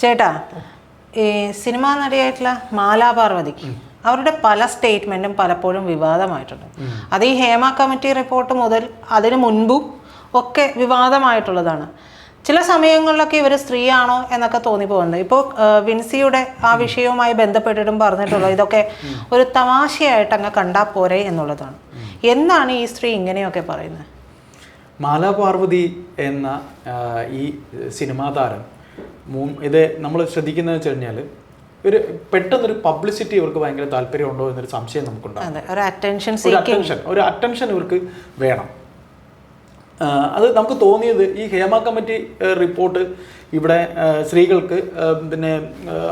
ചേട്ടാ ഈ സിനിമാ നടിയായിട്ടുള്ള മാലാ പാർവതി അവരുടെ പല സ്റ്റേറ്റ്മെന്റും പലപ്പോഴും വിവാദമായിട്ടുണ്ട്. അത് ഈ ഹേമ കമ്മിറ്റി റിപ്പോർട്ട് മുതൽ അതിനു മുൻപും ഒക്കെ വിവാദമായിട്ടുള്ളതാണ്. ചില സമയങ്ങളിലൊക്കെ ഇവർ സ്ത്രീയാണോ എന്നൊക്കെ തോന്നിപ്പോകുന്നത് ഇപ്പോൾ വിൻസിയുടെ ആ വിഷയവുമായി ബന്ധപ്പെട്ടിട്ടും പറഞ്ഞിട്ടുള്ളത് ഇതൊക്കെ ഒരു തമാശയായിട്ട് അങ്ങ് കണ്ടാൽ പോരെ എന്നുള്ളതാണ്. എന്താണ് ഈ സ്ത്രീ ഇങ്ങനെയൊക്കെ പറയുന്നത്? മാലാപാർവതി എന്ന ഈ സിനിമാ താരം ഇത് നമ്മൾ ശ്രദ്ധിക്കുന്നത് വെച്ച് കഴിഞ്ഞാൽ ഒരു പെട്ടെന്നൊരു പബ്ലിസിറ്റി ഇവർക്ക് ഭയങ്കര താല്പര്യമുണ്ടോ എന്നൊരു സംശയം നമുക്കുണ്ടാകും ഒരു അറ്റൻഷൻ ഒരു അറ്റൻഷൻ ഇവർക്ക് വേണം. അത് നമുക്ക് തോന്നിയത് ഈ ഹേമ കമ്മിറ്റി റിപ്പോർട്ട് ഇവിടെ സ്ത്രീകൾക്ക് പിന്നെ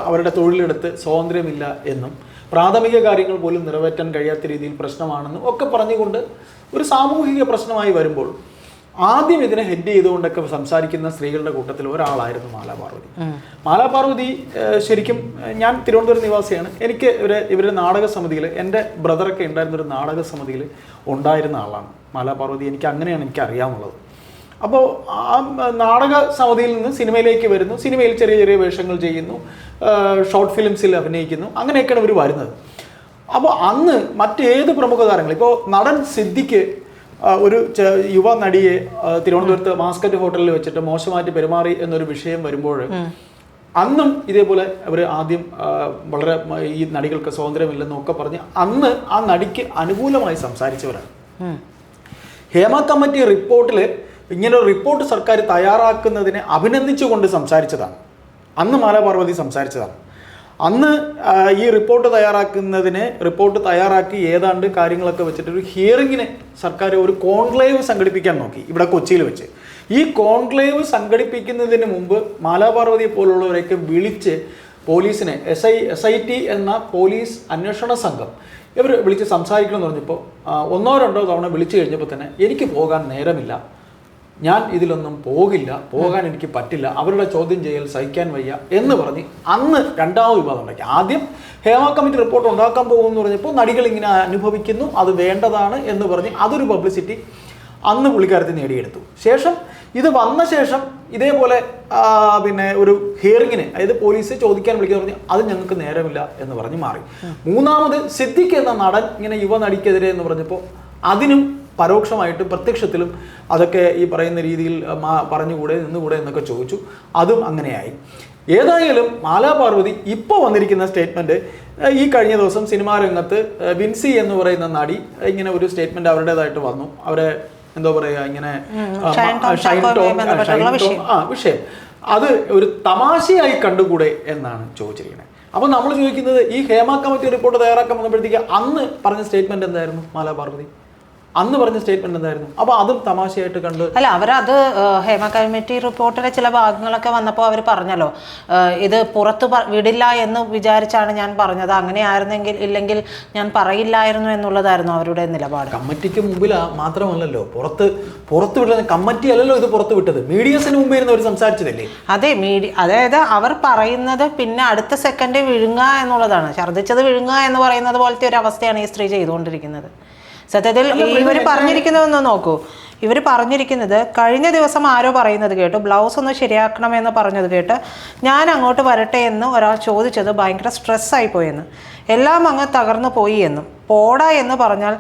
അവരുടെ തൊഴിലെടുത്ത് സ്വാതന്ത്ര്യമില്ല എന്നും പ്രാഥമിക കാര്യങ്ങൾ പോലും നിറവേറ്റാൻ കഴിയാത്ത രീതിയിൽ പ്രശ്നമാണെന്നും ഒക്കെ പറഞ്ഞുകൊണ്ട് ഒരു സാമൂഹിക പ്രശ്നമായി വരുമ്പോൾ ആദ്യം ഇതിനെ ഹെഡ് ചെയ്തുകൊണ്ടൊക്കെ സംസാരിക്കുന്ന സ്ത്രീകളുടെ കൂട്ടത്തിൽ ഒരാളായിരുന്നു മാലാ പാർവതി. മാലാ പാർവതി ആ, ശരിക്കും ഞാൻ തിരുവനന്തപുരം നിവാസിയാണ്. എനിക്ക് ഇവർ ഇവരുടെ നാടക സമിതിയിൽ എന്റെ ബ്രദറൊക്കെ ഉണ്ടായിരുന്ന ഒരു നാടക സമിതിയിൽ ഉണ്ടായിരുന്ന ആളാണ് മാലാപാർവതി എനിക്ക് അങ്ങനെയാണ് എനിക്ക് അറിയാമുള്ളത് അപ്പോൾ ആ നാടക സമിതിയിൽ നിന്ന് സിനിമയിലേക്ക് വരുന്നു. സിനിമയിൽ ചെറിയ ചെറിയ വേഷങ്ങൾ ചെയ്യുന്നു. ഷോർട്ട് ഫിലിംസിൽ അഭിനയിക്കുന്നു. അങ്ങനെയൊക്കെയാണ് ഇവർ വരുന്നത്. അപ്പോൾ അന്ന് മറ്റേത് പ്രമുഖ താരങ്ങൾ ഇപ്പോൾ നടൻ സിദ്ദിഖ് ആ, ഒരു യുവ നടിയെ തിരുവനന്തപുരത്ത് മാസ്കറ്റ് ഹോട്ടലിൽ വെച്ചിട്ട് മോശമായിട്ട് പെരുമാറി എന്നൊരു വിഷയം വരുമ്പോൾ അന്നും ഇതേപോലെ അവർ ആദ്യം വളരെ ഈ നടികൾക്ക് സ്വാതന്ത്ര്യമില്ലെന്നൊക്കെ പറഞ്ഞ് അന്ന് ആ നടിക്ക് അനുകൂലമായി സംസാരിച്ചവരാണ്. ഹേമ കമ്മിറ്റി റിപ്പോർട്ടിൽ ഇങ്ങനെ ഒരു റിപ്പോർട്ട് സർക്കാർ തയ്യാറാക്കുന്നതിനെ അഭിനന്ദിച്ചുകൊണ്ട് സംസാരിച്ചതാണ്. അന്ന് മാലാപാർവതി സംസാരിച്ചതാണ്. അന്ന് ഈ റിപ്പോർട്ട് തയ്യാറാക്കുന്നതിന് റിപ്പോർട്ട് തയ്യാറാക്കി ഏതാണ്ട് കാര്യങ്ങളൊക്കെ വെച്ചിട്ട് ഒരു ഹിയറിങ്ങിന് സർക്കാർ ഒരു കോൺക്ലേവ് സംഘടിപ്പിക്കാൻ നോക്കി ഇവിടെ കൊച്ചിയിൽ വെച്ച്. ഈ കോൺക്ലേവ് സംഘടിപ്പിക്കുന്നതിന് മുമ്പ് മാലാപാർവതിയെ പോലുള്ളവരെയൊക്കെ വിളിച്ച് പോലീസിനെ S I S I T എന്ന പോലീസ് അന്വേഷണ സംഘം ഇവർ വിളിച്ച് സംസാരിക്കണമെന്ന് പറഞ്ഞപ്പോൾ ഒന്നോ രണ്ടോ തവണ വിളിച്ചു കഴിഞ്ഞപ്പോൾ തന്നെ എനിക്ക് പോകാൻ നേരമില്ല. ഞാൻ ഇതിലൊന്നും പോകില്ല പോകാൻ എനിക്ക് പറ്റില്ല അവരുടെ ചോദ്യം ചെയ്യൽ സഹിക്കാൻ വയ്യ എന്ന് പറഞ്ഞ് അന്ന് രണ്ടാമത് വിവാദം ഉണ്ടാക്കി. ആദ്യം ഹേമ കമ്മിറ്റി റിപ്പോർട്ട് ഉണ്ടാക്കാൻ പോകുമെന്ന് പറഞ്ഞപ്പോൾ നടികൾ ഇങ്ങനെ അനുഭവിക്കുന്നു അത് വേണ്ടതാണ് എന്ന് പറഞ്ഞ് അതൊരു പബ്ലിസിറ്റി അന്ന് പുള്ളിക്കാരത്തിൽ നേടിയെടുത്തു. ശേഷം ഇത് വന്ന ശേഷം ഇതേപോലെ പിന്നെ ഒരു ഹിയറിങ്ങിന് അതായത് പോലീസ് ചോദിക്കാൻ വിളിക്കുന്ന പറഞ്ഞു അത് ഞങ്ങൾക്ക് നേരമില്ല എന്ന് പറഞ്ഞ് മാറി. മൂന്നാമത് സിദ്ദിഖ് എന്ന നടൻ ഇങ്ങനെ യുവ നടിക്കെതിരെ എന്ന് പറഞ്ഞപ്പോൾ അതിനും പരോക്ഷമായിട്ടും പ്രത്യക്ഷത്തിലും അതൊക്കെ ഈ പറയുന്ന രീതിയിൽ പറഞ്ഞുകൂടെ നിന്നുകൂടെ എന്നൊക്കെ ചോദിച്ചു. അതും അങ്ങനെയായി. ഏതായാലും മാലാ പാർവതി ഇപ്പോൾ വന്നിരിക്കുന്ന സ്റ്റേറ്റ്മെന്റ് ഈ കഴിഞ്ഞ ദിവസം സിനിമാ രംഗത്ത് വിൻസി എന്ന് പറയുന്ന നടി ഇങ്ങനെ ഒരു സ്റ്റേറ്റ്മെന്റ് അവരുടേതായിട്ട് വന്നു. അവരെ എന്തോ പറയുക ഇങ്ങനെ ആ, ഷൈൻ ടോം വിഷയം. അത് ഒരു തമാശയായി കണ്ടുകൂടെ എന്നാണ് ചോദിച്ചിരിക്കുന്നത് അപ്പോൾ നമ്മൾ ചോദിക്കുന്നത് ഈ ഹേമ കമ്മിറ്റി റിപ്പോർട്ട് തയ്യാറാക്കാൻ വന്നപ്പോഴത്തേക്ക് അന്ന് പറഞ്ഞ സ്റ്റേറ്റ്മെന്റ് എന്തായിരുന്നു മാലാ പാർവതി അന്ന് പറഞ്ഞ സ്റ്റേറ്റ്മെന്റ് എന്തായിരുന്നു? അപ്പൊ അതും തമാശയായിട്ട് കണ്ട് അല്ല അവരത് ഹേമ കമ്മിറ്റി റിപ്പോർട്ടിലെ ചില ഭാഗങ്ങളൊക്കെ വന്നപ്പോൾ അവർ പറഞ്ഞല്ലോ. ഇത് പുറത്ത് വിടില്ല എന്ന് വിചാരിച്ചാണ് ഞാൻ പറഞ്ഞത്. അങ്ങനെ ആയിരുന്നെങ്കിൽ ഇല്ലെങ്കിൽ ഞാൻ പറയില്ലായിരുന്നു എന്നുള്ളതായിരുന്നു അവരുടെ നിലപാട്. കമ്മിറ്റിക്ക് മുമ്പിൽ മാത്രമല്ലല്ലോ. പുറത്ത് പുറത്ത് വിടുന്ന കമ്മിറ്റി അല്ലല്ലോ ഇത് പുറത്ത് വിട്ടത്. മീഡിയസിന് മുമ്പ് ഇരുന്ന് അവർ സംസാരിച്ചതല്ലേ? അതെ മീഡിയ അതായത് അവർ പറയുന്നത് പിന്നെ അടുത്ത സെക്കൻഡ് വിഴുങ്ങുക എന്നുള്ളതാണ്. ഛർദ്ദിച്ചത് വിഴുങ്ങുക എന്ന് പറയുന്നത് പോലത്തെ ഒരു അവസ്ഥയാണ് ഈ സ്ത്രീ ചെയ്തുകൊണ്ടിരിക്കുന്നത്. സത്യത്തിൽ ഇവർ പറഞ്ഞിരിക്കുന്നതെന്ന് നോക്കൂ. ഇവർ പറഞ്ഞിരിക്കുന്നത് കഴിഞ്ഞ ദിവസം ആരോ പറയുന്നത് കേട്ടു. ബ്ലൗസ് ഒന്ന് ശരിയാക്കണമെന്ന് പറഞ്ഞത് കേട്ട് ഞാൻ അങ്ങോട്ട് വരട്ടെ എന്ന് ഒരാൾ ചോദിച്ചത് ഭയങ്കര സ്ട്രെസ്സായി പോയെന്ന്. എല്ലാം അങ്ങ് തകർന്നു പോയി എന്നും. പോടാ എന്ന് പറഞ്ഞാൽ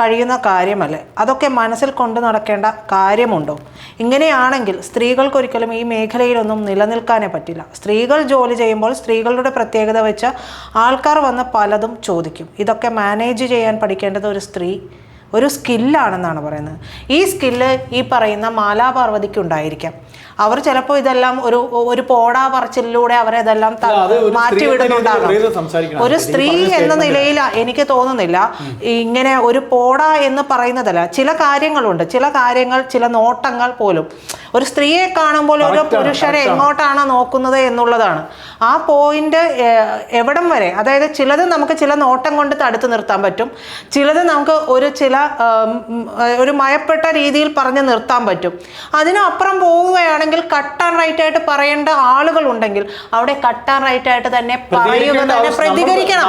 കഴിയുന്ന കാര്യമല്ലേ? അതൊക്കെ മനസ്സിൽ കൊണ്ടു നടക്കേണ്ട കാര്യമുണ്ടോ? ഇങ്ങനെയാണെങ്കിൽ സ്ത്രീകൾക്കൊരിക്കലും ഈ മേഖലയിലൊന്നും നിലനിൽക്കാനേ പറ്റില്ല. സ്ത്രീകൾ ജോലി ചെയ്യുമ്പോൾ സ്ത്രീകളുടെ പ്രത്യേകത വെച്ച് ആൾക്കാർ വന്ന് പലതും ചോദിക്കും. ഇതൊക്കെ മാനേജ് ചെയ്യാൻ പഠിക്കേണ്ടത് ഒരു സ്ത്രീ ഒരു സ്കില്ലാണെന്നാണ് പറയുന്നത്. ഈ സ്കില്ല് ഈ പറയുന്ന മാലാപാർവതിക്ക് ഉണ്ടായിരിക്കാം അവർ ചിലപ്പോൾ ഇതെല്ലാം ഒരു ഒരു പോടാ പറച്ചിലൂടെ അവരെതെല്ലാം മാറ്റിവിടുന്നുണ്ടാകാം ഒരു സ്ത്രീ എന്ന നിലയിൽ എനിക്ക് തോന്നുന്നില്ല. ഇങ്ങനെ ഒരു പോടാ എന്ന് പറയുന്നതല്ല ചില കാര്യങ്ങളുണ്ട്. ചില കാര്യങ്ങൾ ചില നോട്ടങ്ങൾ പോലും. ഒരു സ്ത്രീയെ കാണുമ്പോൾ ഒരു പുരുഷരെ പുരുഷനെ എങ്ങോട്ടാണ് നോക്കുന്നത് എന്നുള്ളതാണ്. ആ പോയിന്റ് എവിടം വരെ അതായത് ചിലത് നമുക്ക് ചില നോട്ടം കൊണ്ട് തടുത്തു നിർത്താൻ പറ്റും. ചിലത് നമുക്ക് ഒരു ചില ഒരു മയപ്പെട്ട രീതിയിൽ പറഞ്ഞ് നിർത്താൻ പറ്റും. അതിനപ്പുറം പോവുകയാണെങ്കിൽ കട്ട് ആൻഡ് റൈറ്റ് ആയിട്ട് പറയേണ്ട ആളുകൾ ഉണ്ടെങ്കിൽ അവിടെ കട്ട് ആൻഡ് റൈറ്റ് ആയിട്ട് തന്നെ പറയുക തന്നെ പ്രതികരിക്കണം.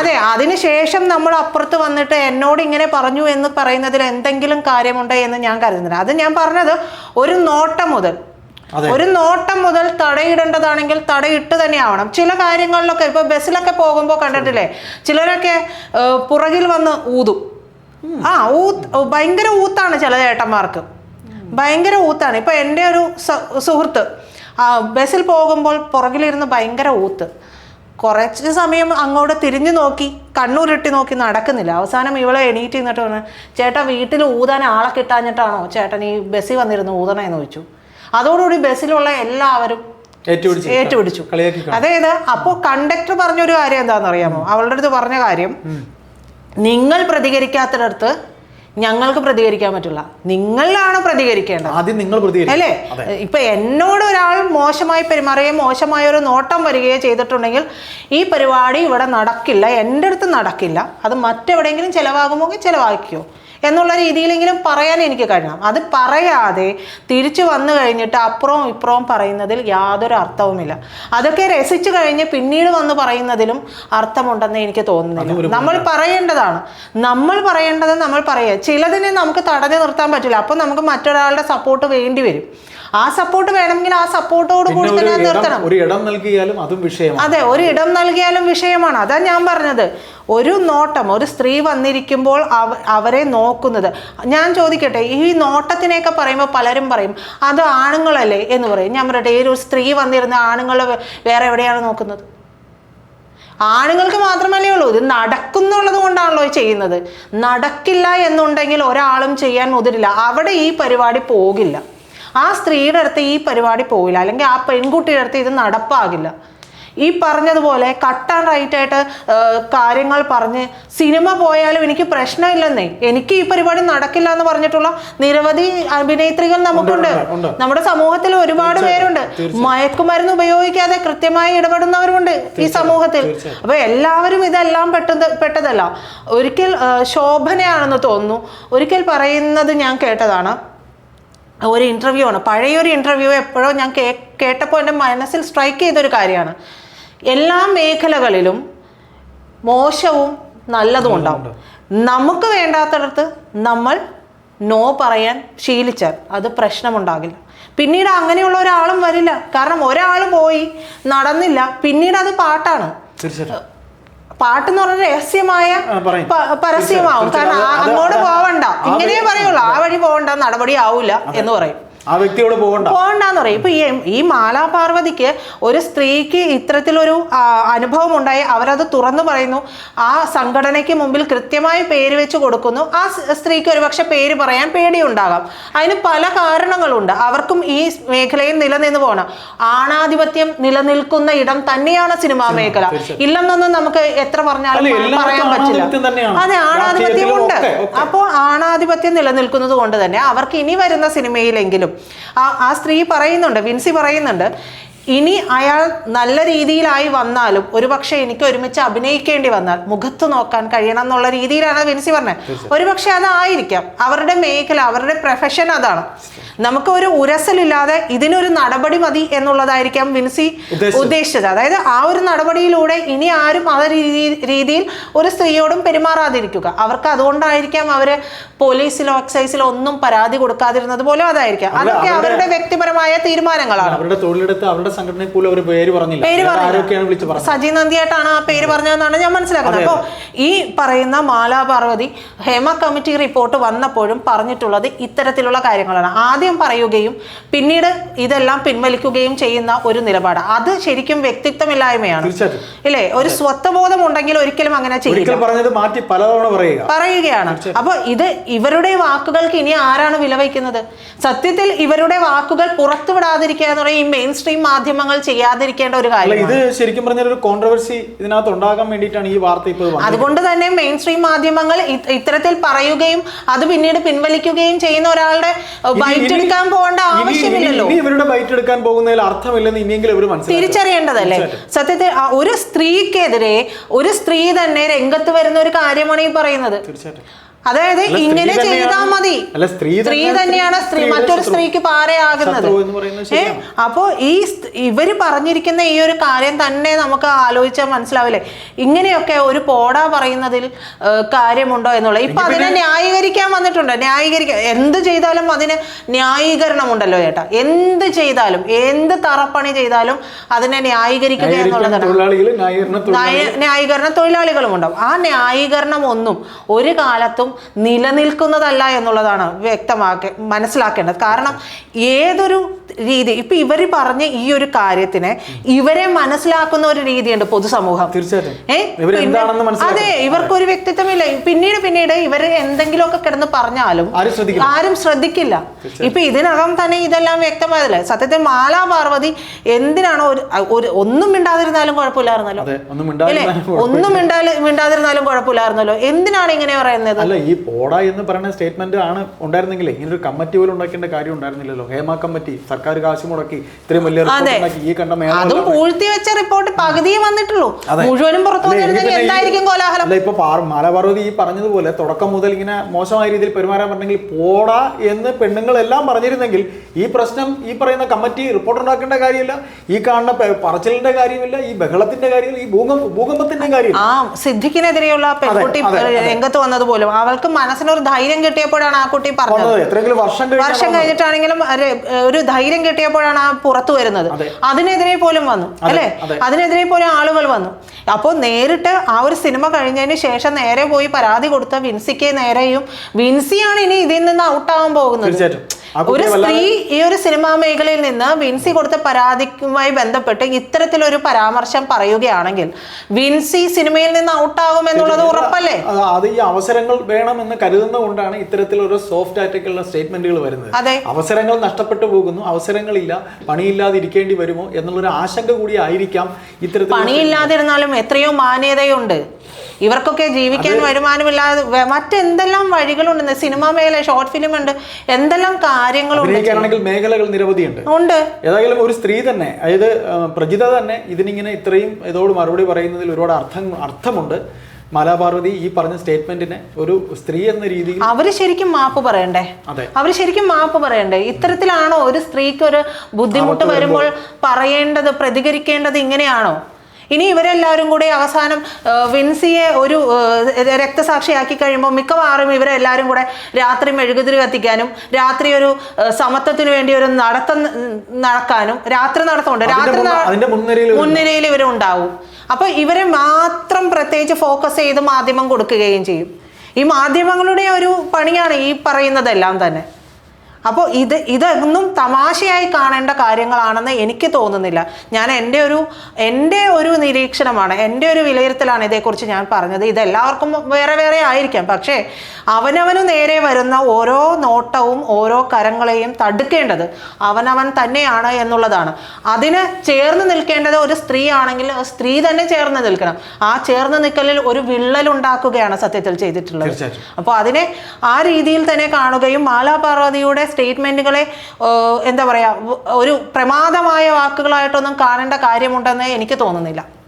അതെ അതിനുശേഷം നമ്മൾ അപ്പുറത്ത് വന്നിട്ട് എന്നോട് ഇങ്ങനെ പറഞ്ഞു എന്ന് പറയുന്നതിൽ എന്തെങ്കിലും കാര്യമുണ്ടോ എന്ന് ഞാൻ കരുതുന്നില്ല. അത് ഞാൻ പറഞ്ഞത് ഒരു നോട്ടം മുതൽ. ഒരു നോട്ടം മുതൽ തടയിടേണ്ടതാണെങ്കിൽ തടയിട്ട് തന്നെ ആവണം. ചില കാര്യങ്ങളിലൊക്കെ ഇപ്പൊ ബസ്സിലൊക്കെ പോകുമ്പോൾ കണ്ടിട്ടില്ലേ? ചിലരൊക്കെ പുറകിൽ വന്ന് ഊതും. ആ ഊത്ത് ഭയങ്കര ഊത്താണ് ചില ചേട്ടന്മാർക്ക്. ഭയങ്കര ഊത്താണ്. ഇപ്പൊ എന്റെ ഒരു സുഹൃത്ത് ആ, ബസ്സിൽ പോകുമ്പോൾ പുറകിലിരുന്ന് ഭയങ്കര ഊത്ത്. കുറച്ച് സമയം അങ്ങോട്ട് തിരിഞ്ഞു നോക്കി കണ്ണൂരിട്ടി നോക്കി നടക്കുന്നില്ല. അവസാനം ഇവളെ എണീറ്റ് നിന്നിട്ട് പറഞ്ഞു ചേട്ടാ വീട്ടിൽ ഊതാൻ ആളെ കിട്ടാഞ്ഞിട്ടാണോ ചേട്ടൻ ഈ ബസ്സിൽ വന്നിരുന്ന് ഊതണേന്ന് ചോദിച്ചു. അതോടുകൂടി ബസ്സിലുള്ള എല്ലാവരും ഏറ്റുപിടിച്ച്. അതായത് അപ്പോൾ കണ്ടക്ടർ പറഞ്ഞൊരു കാര്യം എന്താണെന്ന് അറിയാമോ അവളുടെ അടുത്ത് പറഞ്ഞ കാര്യം നിങ്ങൾ പ്രതികരിക്കാത്തിടത്ത് ഞങ്ങൾക്ക് പ്രതികരിക്കാൻ പറ്റില്ല. നിങ്ങളിലാണ് പ്രതികരിക്കേണ്ടത്. ആദ്യം നിങ്ങൾ അല്ലേ? ഇപ്പൊ എന്നോട് ഒരാൾ മോശമായി പെരുമാറുകയും മോശമായ ഒരു നോട്ടം വരികയോ ചെയ്തിട്ടുണ്ടെങ്കിൽ ഈ പരിപാടി ഇവിടെ നടക്കില്ല എന്റെ അടുത്ത് നടക്കില്ല. അത് മറ്റെവിടെയെങ്കിലും ചിലവാകുമോ ചിലവാക്കിയോ എന്നുള്ള രീതിയിലെങ്കിലും പറയാൻ എനിക്ക് കഴിയണം. അത് പറയാതെ തിരിച്ചു വന്നു കഴിഞ്ഞിട്ട് അപ്പുറവും ഇപ്പുറവും പറയുന്നതിൽ യാതൊരു അർത്ഥവുമില്ല. അതൊക്കെ രസിച്ചു കഴിഞ്ഞ് പിന്നീട് വന്ന് പറയുന്നതിലും അർത്ഥമുണ്ടെന്ന് എനിക്ക് തോന്നുന്നില്ല. നമ്മൾ പറയേണ്ടതാണ്. നമ്മൾ പറയേണ്ടത് നമ്മൾ പറയുക. ചിലതിനെ നമുക്ക് തടഞ്ഞു നിർത്താൻ പറ്റില്ല. അപ്പോൾ നമുക്ക് മറ്റൊരാളുടെ സപ്പോർട്ട് വേണ്ടി വരും. ആ സപ്പോർട്ട് വേണമെങ്കിൽ ആ സപ്പോർട്ടോട് കൂടി തന്നെ നിർത്തണം. ഒരു ഇടം നൽകിയാലും അതും വിഷയമാണ്. അതെ ഒരു ഇടം നൽകിയാലും വിഷയമാണ്. അതാ ഞാൻ പറഞ്ഞത്. ഒരു നോട്ടം ഒരു സ്ത്രീ വന്നിരിക്കുമ്പോൾ അവ അവരെ നോക്കുന്നത്. ഞാൻ ചോദിക്കട്ടെ ഈ നോട്ടത്തിനെയൊക്കെ പറയുമ്പോൾ പലരും പറയും അത് ആണുങ്ങളല്ലേ? എന്ന് പറയും. ഞാൻ പറയട്ടെ ഈ ഒരു സ്ത്രീ വന്നിരുന്ന ആണുങ്ങൾ വേറെ എവിടെയാണ് നോക്കുന്നത്? ആണുങ്ങൾക്ക് മാത്രമല്ലേ ഉള്ളൂ. ഇത് നടക്കുന്നുള്ളത് കൊണ്ടാണല്ലോ ചെയ്യുന്നത്. നടക്കില്ല എന്നുണ്ടെങ്കിൽ ഒരാളും ചെയ്യാൻ മുതിരില്ല. അവിടെ ഈ പരിപാടി പോകില്ല. ആ സ്ത്രീയുടെ അടുത്ത് ഈ പരിപാടി പോവില്ല. അല്ലെങ്കിൽ ആ പെൺകുട്ടിയുടെ അടുത്ത് ഇത് നടപ്പാകില്ല. ഈ പറഞ്ഞതുപോലെ കട്ട് ആൻഡ് റൈറ്റ് ആയിട്ട് കാര്യങ്ങൾ പറഞ്ഞ് സിനിമ പോയാലും എനിക്ക് പ്രശ്നമില്ലെന്നേ. എനിക്ക് ഈ പരിപാടി നടക്കില്ല എന്ന് പറഞ്ഞിട്ടുള്ള നിരവധി അഭിനേത്രികൾ നമുക്കുണ്ട്. നമ്മുടെ സമൂഹത്തിൽ ഒരുപാട് പേരുണ്ട്. മയക്കുമരുന്ന് ഉപയോഗിക്കാതെ കൃത്യമായി ഇടപെടുന്നവരുണ്ട് ഈ സമൂഹത്തിൽ. അപ്പൊ എല്ലാവരും ഇതെല്ലാം പെട്ടത് പെട്ടതല്ല. ഒരിക്കൽ ശോഭനയാണെന്ന് തോന്നുന്നു. ഒരിക്കൽ പറയുന്നത് ഞാൻ കേട്ടതാണ്. ഒരു ഇന്റർവ്യൂ ആണ്. പഴയൊരു ഇന്റർവ്യൂ എപ്പോഴോ ഞാൻ കേ കേട്ടപ്പോൾ എന്റെ മനസ്സിൽ സ്ട്രൈക്ക് ചെയ്തൊരു കാര്യമാണ്. എല്ലാ മേഖലകളിലും മോശവും നല്ലതും ഉണ്ടാവും. നമുക്ക് വേണ്ടാത്തടത്ത് നമ്മൾ നോ പറയാൻ ശീലിച്ചാൽ അത് പ്രശ്നമുണ്ടാകില്ല. പിന്നീട് അങ്ങനെയുള്ള ഒരാളും വരില്ല. കാരണം ഒരാൾ പോയി നടന്നില്ല. പിന്നീട് അത് പാട്ടാണ്. പാട്ടെന്ന് പറഞ്ഞ രഹസ്യമായ. പരസ്യമാവും. കാരണം അങ്ങോട്ട് പോവണ്ട. ഇങ്ങനെ പറയുള്ളൂ. ആ വഴി പോവണ്ട നടപടി ആവൂല എന്ന് പറയും. ആ വ്യക്തിയോട് പോകണ്ട. പോകണ്ടെന്ന് പറയും. ഇപ്പൊ ഈ ഈ മാലാ പാർവതിക്ക് ഒരു സ്ത്രീക്ക് ഇത്തരത്തിലൊരു അനുഭവം ഉണ്ടായി അവരത് തുറന്നു പറയുന്നു. ആ സംഘടനയ്ക്ക് മുമ്പിൽ കൃത്യമായി പേര് വെച്ച് കൊടുക്കുന്നു. ആ സ്ത്രീക്ക് ഒരുപക്ഷെ പേര് പറയാൻ പേടിയുണ്ടാകാം. അതിന് പല കാരണങ്ങളുണ്ട്. അവർക്കും ഈ മേഖലയിൽ നിലനിന്ന് പോകണം. ആണാധിപത്യം നിലനിൽക്കുന്ന ഇടം തന്നെയാണ് സിനിമാ മേഖല. ഇല്ലെന്നൊന്നും നമുക്ക് എത്ര പറഞ്ഞാലും പറയാൻ പറ്റില്ല. അതെ ആണാധിപത്യം ഉണ്ട്. അപ്പോൾ ആണാധിപത്യം നിലനിൽക്കുന്നത് കൊണ്ട് തന്നെ അവർക്ക് ഇനി വരുന്ന സിനിമയിലെങ്കിലും ആ ആ സ്ത്രീ പറയുന്നുണ്ട് വിൻസി പറയുന്നുണ്ട് ഇനി അയാൾ നല്ല രീതിയിലായി വന്നാലും ഒരുപക്ഷെ എനിക്ക് ഒരുമിച്ച് അഭിനയിക്കേണ്ടി വന്നാൽ മുഖത്ത് നോക്കാൻ കഴിയണം എന്നുള്ള രീതിയിലാണ് വിൻസി പറഞ്ഞത്. ഒരുപക്ഷെ അതായിരിക്കാം അവരുടെ മേഖല അവരുടെ പ്രൊഫഷൻ അതാണ്. നമുക്ക് ഒരു ഉരസലില്ലാതെ ഇതിനൊരു നടപടി മതി എന്നുള്ളതായിരിക്കാം വിൻസി ഉദ്ദേശിച്ചത്. അതായത് ആ ഒരു നടപടിയിലൂടെ ഇനി ആരും ആ രീതി- രീതിയിൽ ഒരു സ്ത്രീയോടും പെരുമാറാതിരിക്കുക. അവർക്ക് അതുകൊണ്ടായിരിക്കാം അവർ പോലീസിലോ എക്സൈസിലോ ഒന്നും പരാതി കൊടുക്കാതിരുന്നത് പോലും അതായിരിക്കാം. അതൊക്കെ അവരുടെ- അവരുടെ വ്യക്തിപരമായ തീരുമാനങ്ങളാണ്. അവരുടെ തൊഴിലെടുത്ത് അവരുടെ സംഘടനയിൽ പോലും അവർ പേര് പറഞ്ഞില്ല. പേര്. ആരൊക്കെയാണ് വിളിച്ച് പറഞ്ഞത്? സജി നന്ദിയായിട്ടാണ് ആ പേര് പറഞ്ഞതെന്നാണ് ഞാൻ മനസ്സിലാക്കുന്നത്. അപ്പോൾ ഈ പറയുന്ന മാലാ പാർവതി ഹേമ കമ്മിറ്റി റിപ്പോർട്ട് വന്നപ്പോഴും പറഞ്ഞിട്ടുള്ളത് ഇത്തരത്തിലുള്ള കാര്യങ്ങളാണ്. ആദ്യം പറയുകയും പിന്നീട് ഇതെല്ലാം പിൻവലിക്കുകയും ചെയ്യുന്ന ഒരു നിലപാട്. അത് ശരിക്കും വ്യക്തിത്വമില്ലായ്മയാണ്. ഇല്ലേ? ഒരു സ്വത്വബോധം ഉണ്ടെങ്കിൽ ഒരിക്കലും അങ്ങനെ ചെയ്യില്ല. പറഞ്ഞത് മാറ്റി പലതവണ പറയുക. പറയുകയാണ്. അപ്പൊ ഇത് ഇവരുടെ വാക്കുകൾക്ക് ഇനി ആരാണ് വിലവയ്ക്കുന്നത് സത്യത്തിൽ ഇവരുടെ വാക്കുകൾ പുറത്തുവിടാതിരിക്കുക എന്ന് പറയുന്നത് ഈ മെയിൻ സ്ട്രീം മാധ്യമങ്ങൾ ചെയ്യാതിരിക്കേണ്ട ഒരു കാര്യം ഇത് ശരിക്കും പറഞ്ഞാൽ ഒരു കോൺട്രവേഴ്സി ഇതിനകത്ത് ഉണ്ടാകാൻ വേണ്ടിയിട്ടാണ് ഈ വാർത്ത ഇപ്പോൾ അതുകൊണ്ട് തന്നെ മെയിൻ സ്ട്രീം മാധ്യമങ്ങൾ ഇത്തരത്തിൽ പറയുകയും അത് പിന്നീട് പിൻവലിക്കുകയും ചെയ്യുന്ന ഒരാളുടെ ബൈറ്റ് എടുക്കാൻ പോകേണ്ട ആവശ്യമില്ലല്ലോ. ഇവരുടെ ബൈറ്റ് എടുക്കാൻ പോകുന്നതിൽ അർത്ഥമില്ലെന്ന് ഇനിയെങ്കിലും ഇവർ തിരിച്ചറിയേണ്ടതല്ലേ? സത്യത്തിൽ ഒരു സ്ത്രീക്കെതിരെ ഒരു സ്ത്രീ തന്നെ രംഗത്ത് വരുന്ന ഒരു കാര്യമാണ് ഈ പറയുന്നത്. തീർച്ചയായിട്ടും. അതായത് ഇങ്ങനെ ചെയ്താൽ മതി. സ്ത്രീ തന്നെയാണ് സ്ത്രീ മറ്റൊരു സ്ത്രീക്ക് പാരയാകുന്നത്. പറയുന്നത് ഏ അപ്പോ ഈ ഇവർ പറഞ്ഞിരിക്കുന്ന ഈ ഒരു കാര്യം തന്നെ നമുക്ക് ആലോചിച്ചാൽ മനസ്സിലാവില്ലേ? ഇങ്ങനെയൊക്കെ ഒരു പോട പറയുന്നതിൽ കാര്യമുണ്ടോ എന്നുള്ളത് ഇപ്പൊ അതിനെ ന്യായീകരിക്കാൻ വന്നിട്ടുണ്ട്. ന്യായീകരിക്കാൻ എന്ത് ചെയ്താലും അതിന് ന്യായീകരണമുണ്ടല്ലോ ചേട്ടാ എന്ത് ചെയ്താലും എന്ത് തറപ്പണി ചെയ്താലും അതിനെ ന്യായീകരിക്കുക എന്നുള്ളതാണ്. ന്യായീകരണ തൊഴിലാളികളും ഉണ്ടാവും ആ ന്യായീകരണം ഒന്നും ഒരു കാലത്തും നിലനിൽക്കുന്നതല്ല എന്നുള്ളതാണ് വ്യക്തമാക്കി മനസ്സിലാക്കേണ്ടത്. കാരണം ഏതൊരു രീതി ഇപ്പൊ ഇവർ പറഞ്ഞ ഈ ഒരു കാര്യത്തിനെ ഇവരെ മനസ്സിലാക്കുന്ന ഒരു രീതിയുണ്ട് പൊതുസമൂഹം. തീർച്ചയായിട്ടും. അതെ ഇവർക്കൊരു വ്യക്തിത്വമില്ല. പിന്നീട് പിന്നീട് ഇവർ എന്തെങ്കിലുമൊക്കെ കിടന്ന് പറഞ്ഞാലും ആരും ശ്രദ്ധിക്കില്ല. ഇപ്പൊ ഇതിനകം തന്നെ ഇതെല്ലാം വ്യക്തമായതല്ലേ? സത്യത്തിൽ മാലാ പാർവതി എന്തിനാണോ ഒരു ഒന്നും മിണ്ടാതിരുന്നാലും കുഴപ്പമില്ലായിരുന്നല്ലോ. ഒന്നും അല്ലേ? മിണ്ടാതിരുന്നാലും ഒന്നും മിണ്ടാതിരുന്നാലും കുഴപ്പമില്ലായിരുന്നല്ലോ. എന്തിനാണ് ഇങ്ങനെ പറയുന്നത്? അല്ല ഈ പോട എന്ന് പറയുന്ന സ്റ്റേറ്റ്മെന്റ് ആണ് ഉണ്ടായിരുന്നെങ്കിൽ ഇങ്ങനെ ഒരു കമ്മിറ്റി പോലും ഉണ്ടാക്കേണ്ട കാര്യം ഉണ്ടായിരുന്നില്ലല്ലോ. ഹേമ കമ്മിറ്റി സർക്കാർ കാശ് മുടക്കി ഇത്രയും വലിയ റിപ്പോർട്ട് ഈ കണ്ട അതും പൂഴ്ത്തി വെച്ച റിപ്പോർട്ട് പകുതിയെ വന്നിട്ടുള്ളൂ. മുഴുവനും പുറത്തു എന്തായിരിക്കും കോലാഹലം? അല്ല ഇപ്പൊ പാർ- ഈ പറഞ്ഞതുപോലെ തുടക്കം മുതൽ ഇങ്ങനെ മോശമായ രീതിയിൽ പെരുമാറാൻ പറഞ്ഞെങ്കിൽ പോട എന്ന് പെണ്ണുങ്ങളെല്ലാം പറഞ്ഞിരുന്നെങ്കിൽ ഈ പ്രശ്നം ഈ പറയുന്ന കമ്മിറ്റി റിപ്പോർട്ട് ഉണ്ടാക്കേണ്ട കാര്യമില്ല. ഈ കാണുന്ന പറച്ചിലിന്റെ കാര്യമില്ല ഈ ബഹളത്തിന്റെ കാര്യമില്ല ഈ ഭൂകമ്പ ഭൂകമ്പത്തിന്റെ കാര്യം ആ സിദ്ധിക്കിനെതിരെയുള്ള പെൺകുട്ടി. രംഗത്ത് വന്നത് പോലും അവൾക്ക് മനസ്സിനൊരു ധൈര്യം കിട്ടിയപ്പോഴാണ് ആ കുട്ടി പറഞ്ഞത്. വർഷം കഴിഞ്ഞിട്ടാണെങ്കിലും ഒരു- ധൈര്യം കിട്ടിയപ്പോഴാണ് ആ പുറത്തു വരുന്നത്. അതെ. അതിനെതിരെ പോലും വന്നു അല്ലേ? അതെ. അതിനെതിരെ പോലും ആളുകൾ വന്നു. അപ്പോൾ നേരിട്ട് ആ ഒരു സിനിമ കഴിഞ്ഞതിന് ശേഷം നേരെ പോയി പരാതി കൊടുത്ത വിൻസിക്ക് നേരെയും വിൻസിയാണ് ഇനി ഇതിൽ നിന്ന് ഔട്ടാവാൻ പോകുന്നത്. ഒരു സ്ത്രീ ഈ ഒരു സിനിമാ മേഖലയിൽ നിന്ന് വിൻസി കൊടുത്ത പരാതിക്കുമായി ബന്ധപ്പെട്ട് ഇത്തരത്തിലൊരു പരാമർശം പറയുകയാണെങ്കിൽ വിൻസി സിനിമയിൽ നിന്ന് ഔട്ടാകും എന്നുള്ളത് ഉറപ്പല്ലേ? അത് ഈ അവസരങ്ങൾ വേണമെന്ന് കരുതുന്ന കൊണ്ടാണ് ഇത്തരത്തിലൊരു സോഫ്റ്റ് ആയിട്ടൊക്കെയുള്ള സ്റ്റേറ്റ്മെന്റുകൾ വരുന്നത്. അതെ. അവസരങ്ങൾ നഷ്ടപ്പെട്ടു പോകുന്നു അവസരങ്ങളില്ല പണിയില്ലാതെ ഇരിക്കേണ്ടി വരുമോ എന്നുള്ളൊരു ആശങ്ക കൂടി ആയിരിക്കാം ഇത്തരത്തിൽ പണിയില്ലാതിരുന്നാലും എത്രയോ മാന്യതയുണ്ട്. ഇവർക്കൊക്കെ ജീവിക്കാൻ വരുമാനമില്ലാതെ മറ്റെന്തെല്ലാം വഴികളുണ്ട്? സിനിമാ മേഖല ഷോർട്ട് ഫിലിം ഉണ്ട് എന്തെല്ലാം കാര്യങ്ങളുണ്ട്? മേഖലകൾ നിരവധിയുണ്ട്. ഉണ്ട്. ഏതായാലും ഒരു സ്ത്രീ തന്നെ അതായത് പ്രജിത തന്നെ ഇതിനിങ്ങനെ ഇത്രയും ഇതോട് മറുപടി പറയുന്നതിൽ ഒരുപാട് അർത്ഥം അർത്ഥമുണ്ട്. മലാപാർവതി ഈ പറഞ്ഞ സ്റ്റേറ്റ്മെന്റിനെ ഒരു സ്ത്രീ എന്ന രീതിയിൽ അവർ ശരിക്കും മാപ്പ് പറയണ്ടേ? അവർ ശരിക്കും മാപ്പ് പറയണ്ടേ? ഇത്തരത്തിലാണോ ഒരു സ്ത്രീക്ക് ഒരു ബുദ്ധിമുട്ട് വരുമ്പോൾ പറയേണ്ടത് പ്രതികരിക്കേണ്ടത് ഇങ്ങനെയാണോ? ഇനി ഇവരെല്ലാവരും കൂടെ അവസാനം വിൻസിയെ ഒരു രക്തസാക്ഷിയാക്കി കഴിയുമ്പോൾ മിക്കവാറും ഇവരെല്ലാവരും കൂടെ രാത്രി മെഴുകുതിരി കത്തിക്കാനും രാത്രി ഒരു സമത്വത്തിന് വേണ്ടി ഒരു നടത്തം നടക്കാനും രാത്രി നടത്തമുണ്ട്. രാത്രി മുൻനിരയിൽ ഇവരുണ്ടാവും. അപ്പൊ ഇവരെ മാത്രം പ്രത്യേകിച്ച് ഫോക്കസ് ചെയ്ത് മാധ്യമം കൊടുക്കുകയും ചെയ്യും. ഈ മാധ്യമങ്ങളുടെ ഒരു പണിയാണ് ഈ പറയുന്നതെല്ലാം തന്നെ. അപ്പോൾ ഇത് ഇതൊന്നും തമാശയായി കാണേണ്ട കാര്യങ്ങളാണെന്ന് എനിക്ക് തോന്നുന്നില്ല. ഞാൻ എന്റെ ഒരു എന്റെ ഒരു നിരീക്ഷണമാണ് എന്റെ ഒരു വിലയിരുത്തലാണ് ഇതേക്കുറിച്ച് ഞാൻ പറഞ്ഞത്. ഇതെല്ലാവർക്കും വേറെ വേറെ ആയിരിക്കാം. പക്ഷേ അവനവന് നേരെ വരുന്ന ഓരോ നോട്ടവും ഓരോ കരങ്ങളെയും തടുക്കേണ്ടത് അവനവൻ തന്നെയാണ് എന്നുള്ളതാണ്. അതിന് ചേർന്ന് നിൽക്കേണ്ടത് ഒരു സ്ത്രീ ആണെങ്കിൽ സ്ത്രീ തന്നെ ചേർന്ന് നിൽക്കണം. ആ ചേർന്ന് നിൽക്കലിൽ ഒരു വിള്ളൽ ഉണ്ടാക്കുകയാണ് സത്യത്തിൽ ചെയ്തിട്ടുള്ളത്. അപ്പോൾ അതിനെ ആ രീതിയിൽ തന്നെ കാണുകയും മാലാ പാർവതിയുടെ സ്റ്റേറ്റ്മെന്റുകളെ എന്താ പറയുക ഒരു പ്രമാദമായ വാക്കുകളായിട്ടൊന്നും കാണേണ്ട കാര്യമുണ്ടെന്ന് എനിക്ക് തോന്നുന്നില്ല.